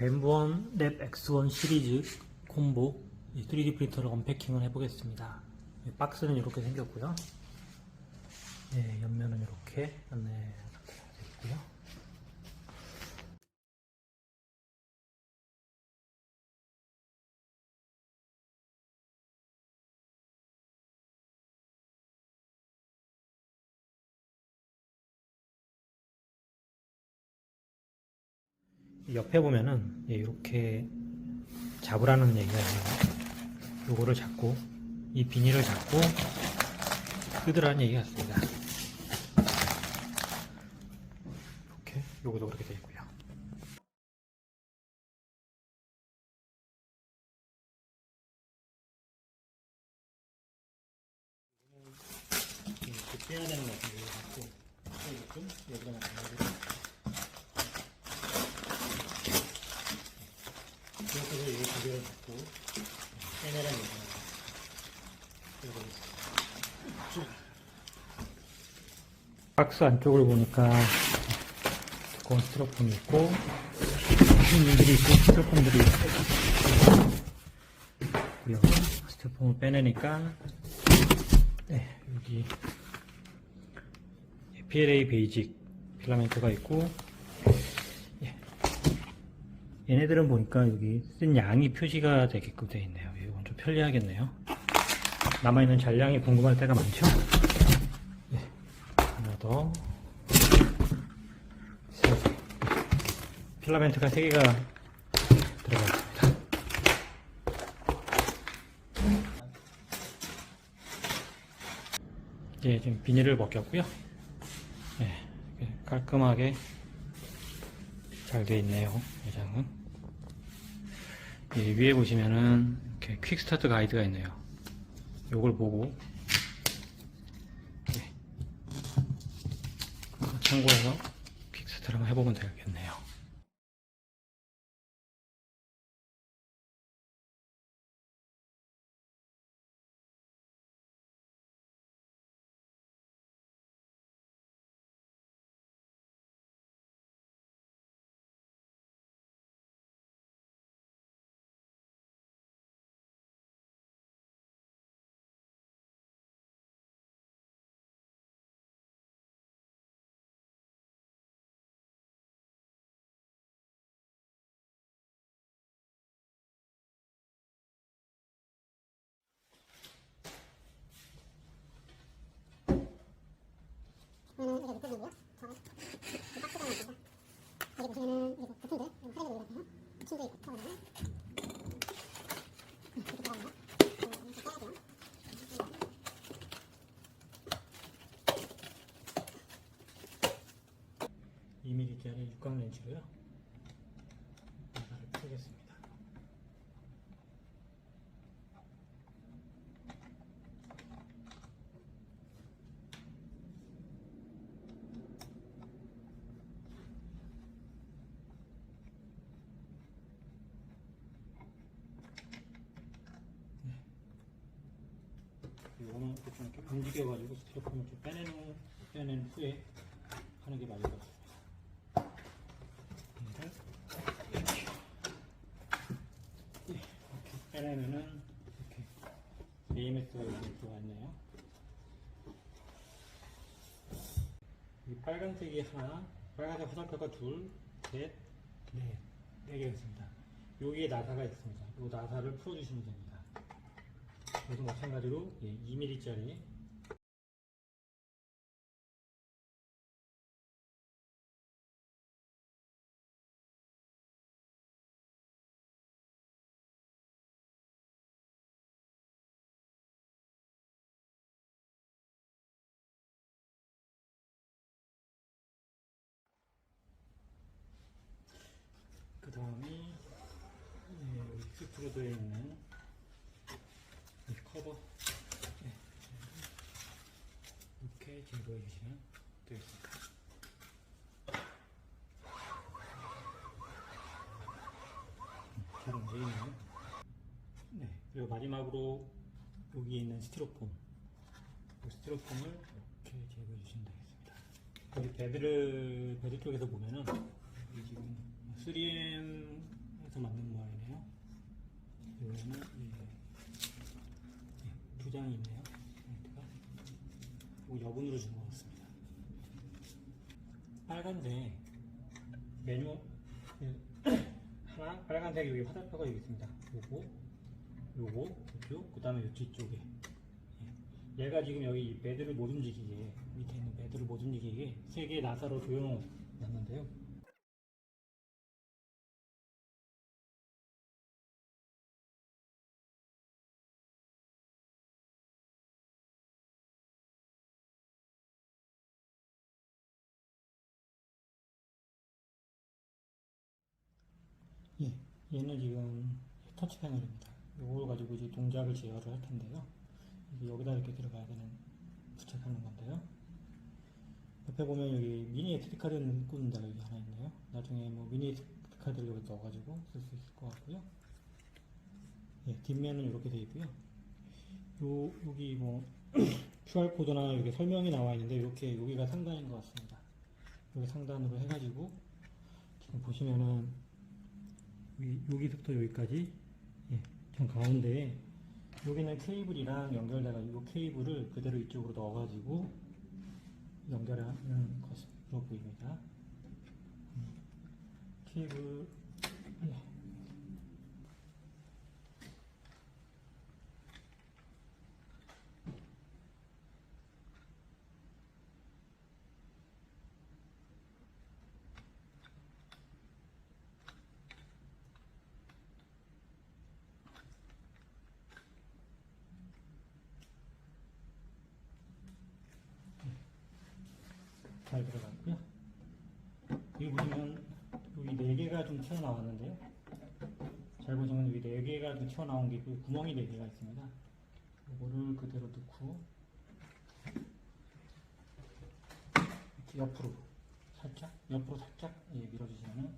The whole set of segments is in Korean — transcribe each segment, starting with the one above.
램브원 랩 X1 시리즈 콤보 이 3D 프린터를 언패킹을 해보겠습니다. 이 박스는 이렇게 생겼고요. 네, 옆면은 이렇게 네, 옆에 보면은 예, 이렇게 잡으라는 얘기가 있네요. 요거를 잡고 이 비닐을 잡고 뜯으라는 얘기가 있습니다. 이렇게 요거도 그렇게 되어 있고요. 이렇게 빼야 되는 것 같은데 좀 여기다 놔가지고 그래서 이 두 개를 갖고 빼내라는 얘기입니다. 그리고 박스 안쪽을 보니까 두꺼운 스티로폼이 있고 힘들이 있고 스티로폼들이 있고요. 스티로폼을 빼내니까 네, 여기 PLA 베이직 필라멘트가 있고 예. 얘네들은 보니까 여기 쓴 양이 표시가 되게끔 되어 있네요. 이건 좀 편리하겠네요. 남아있는 잔량이 궁금할 때가 많죠? 세 개. 필라멘트가 3개가 들어가 있습니다. 이제 지금 비닐을 벗겼고요. 네, 이렇게 깔끔하게 잘 되어 있네요. 이 위에 보시면은 이렇게 퀵 스타트 가이드가 있네요. 요걸 보고 네. 참고해서 퀵 스타트를 한번 해보면 되겠네요. 음, 이게 부품이고요. 저, 이 박스가 나왔습니다. 여기 보시면은, 이거 부품들, 이거 사례로 이렇게요. 부품도 있고, 저 그다음에, 음, 이렇게 들어갑니다. 이거 이렇게 빼야돼요. 2mm짜리 육각 렌치로요. 나사를 풀겠습니다. 이거는 이렇게 움직여가지고 스티로폼을 좀 빼내는, 빼낸 후에 하는 게 맞을 것 같습니다. 얘를 이렇게, 예, 빼내면은 이렇게 AMS가 들어가 있네요. 이 빨간색이 하나, 빨간색 화살표가 둘, 셋, 넷, 네 개가 있습니다. 여기에 나사가 있습니다. 이 나사를 풀어주시면 됩니다. 그래서 마찬가지로 2mm짜리 다음이 여기 스트로 되어 있는 이 커버 네, 이렇게 제거해 주시면 되겠습니다. 잘 움직이네요. 네, 그리고 마지막으로 여기 있는 스티로폼 이 스티로폼을 이렇게 제거해 주시면 되겠습니다. 여기 베드를 베드 쪽에서 보면은 지금 3M 해서 만든 모양이네요. 여기는 예, 예, 두 장이 있네요. 그리고 여분으로 준 것 같습니다. 빨간색 메뉴 예, 하나 빨간색 여기 화살표가 여기 있습니다. 요거 요거 이쪽 그 다음에 요 뒤쪽에 예. 얘가 지금 여기 이 배드를 못 움직이게 밑에 있는 배드를 못 움직이게 세 개의 나사로 조여놓았는데요. 얘는 지금 터치 패널입니다. 이걸 가지고 이제 동작을 제어를 할 텐데요. 여기다 이렇게 들어가야 되는 부착하는 건데요. 옆에 보면 여기 미니 SD 카드 꽂는 데가 여기 하나 있네요. 나중에 뭐 미니 SD 카드를 여기 넣어가지고 쓸 수 있을 것 같고요. 예, 뒷면은 이렇게 되어 있고요. 요 여기 뭐 QR 코드나 여기 설명이 나와 있는데 이렇게 여기가 상단인 것 같습니다. 여기 상단으로 해가지고 지금 보시면은 여기, 여기 서부터 여기까지 예, 전 가운데에 여기는 케이블이랑 연결돼가 이 케이블을 그대로 이쪽으로 넣어가지고 연결하는 것으로 보입니다. 음, 케이블 예. 잘 들어갔고요. 여기 보시면 여기 네 개가 좀 튀어나왔는데요. 잘 보시면 여기 네 개가 좀 튀어나온 게 있고 구멍이 네 개가 있습니다. 이거를 그대로 넣고 이렇게 옆으로 살짝 옆으로 살짝 예, 밀어주시면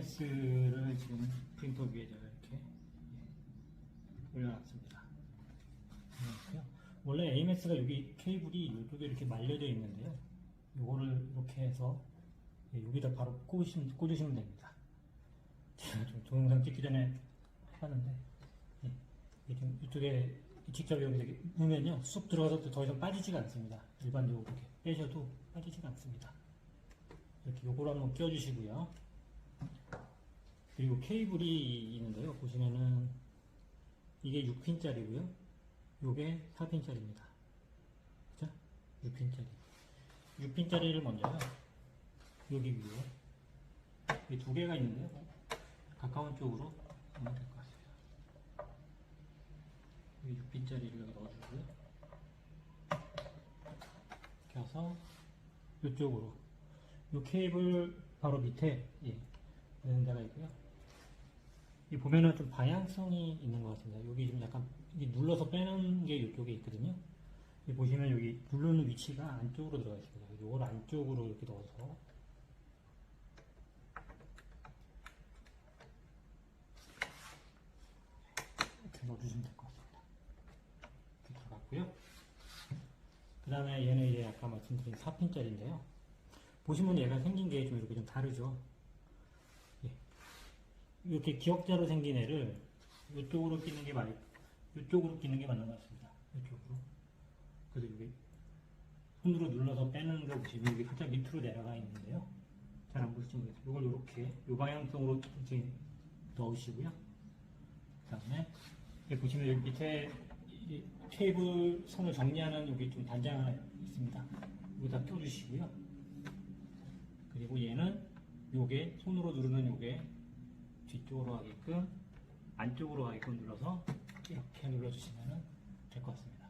여기 지금 프린터 위에다가 이렇게 예, 올려놨습니다. 원래 AMS가 여기 케이블이 이쪽에 이렇게 말려져 있는데요. 이거를 이렇게 해서 예, 여기다 바로 꽂으시면, 꽂으시면 됩니다. 제가 좀 동영상 찍기 전에 해봤는데 예, 이쪽에 직접 여기 넣으면요 쑥 들어가서 더 이상 빠지지가 않습니다. 일반적으로 이렇게 빼셔도 빠지지가 않습니다. 이렇게 요걸 한번 껴주시고요. 그리고 케이블이 있는데요. 보시면은 이게 6핀짜리고요. 요게 4핀짜리입니다. 그죠? 6핀짜리. 6핀짜리를 먼저요. 여기 위에 이 두 개가 있는데요. 가까운 쪽으로 하면 될 것 같습니다. 이 6핀짜리를 여기 넣어주고요. 껴서 이쪽으로 이 케이블 바로 밑에 예, 있는 데가 있고요. 이 보면은 좀 방향성이 있는 것 같습니다. 여기 지금 약간 이 눌러서 빼는 게 이쪽에 있거든요. 이 보시면 여기 누르는 위치가 안쪽으로 들어가 있습니다. 이걸 안쪽으로 이렇게 넣어서 이렇게 넣어주시면 될 것 같습니다. 이렇게 들어갔고요. 그 다음에 얘는 이제 아까 말씀드린 4핀짜리인데요. 보시면 얘가 생긴 게 좀 이렇게 좀 다르죠. 예. 이렇게 기역자로 생긴 애를 이쪽으로 끼는 게 맞, 이쪽으로 끼는 게 맞는 것 같습니다. 이쪽으로. 그래서 여기 손으로 눌러서 빼는 거 보시면 여기 살짝 밑으로 내려가 있는데요. 잘 안 보실지 모르겠어요. 이걸 이렇게 이 방향성으로 이렇게 넣으시고요. 그 다음에 보시면 여기 밑에 이 테이블 선을 정리하는 여기 좀 단자 하나 있습니다. 여기다 껴주시고요. 그리고 얘는 요게 손으로 누르는 요게 뒤쪽으로 가게끔 안쪽으로 가게끔 눌러서 이렇게 눌러주시면 될 것 같습니다.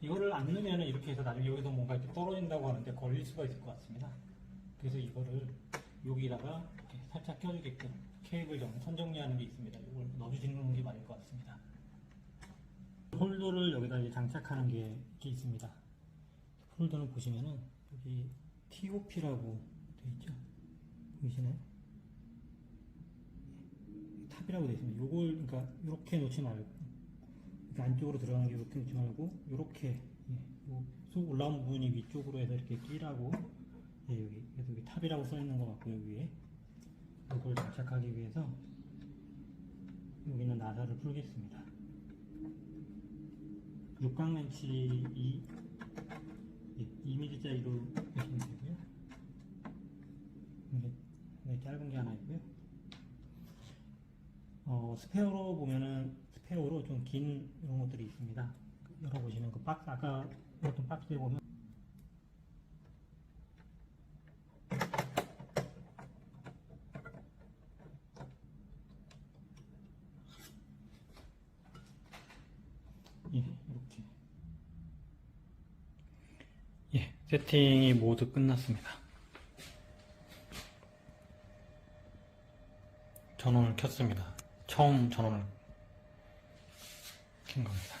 이거를 안 넣으면 이렇게 해서 나중에 여기서 뭔가 이렇게 떨어진다고 하는데 걸릴 수가 있을 것 같습니다. 그래서 이거를 여기다가 이렇게 살짝 껴주게끔 케이블 정, 선 정리하는 게 있습니다. 이걸 넣어주시는 게 맞을 것 같습니다. 홀더를 여기다 장착하는 게 이렇게 있습니다. 홀더는 보시면은 여기 TOP라고 되어 있죠. 보이시나요? 탑이라고 되어 있습니다. 요걸 그러니까 이렇게 놓지 말고 이렇게 안쪽으로 들어가는 게 이렇게 놓지 말고 이렇게 예, 올라온 부분이 위쪽으로 해서 이렇게 끼라고 예, 여기 그래서 여기 탑이라고 써 있는 것 같고요 위에 이걸 장착하기 위해서 여기는 나사를 풀겠습니다. 육각렌치 2 예, 2mm짜리로 보시면 되고요. 이게 짧은 게 하나 있고요. 어, 스페어로 보면은 스페어로 좀 긴 이런 것들이 있습니다. 열어보시면 그 박스 아까 어떤 박스에 보면 예, 이렇게 예, 세팅이 모두 끝났습니다. 전원을 켰습니다. 처음 전원을 킨 겁니다.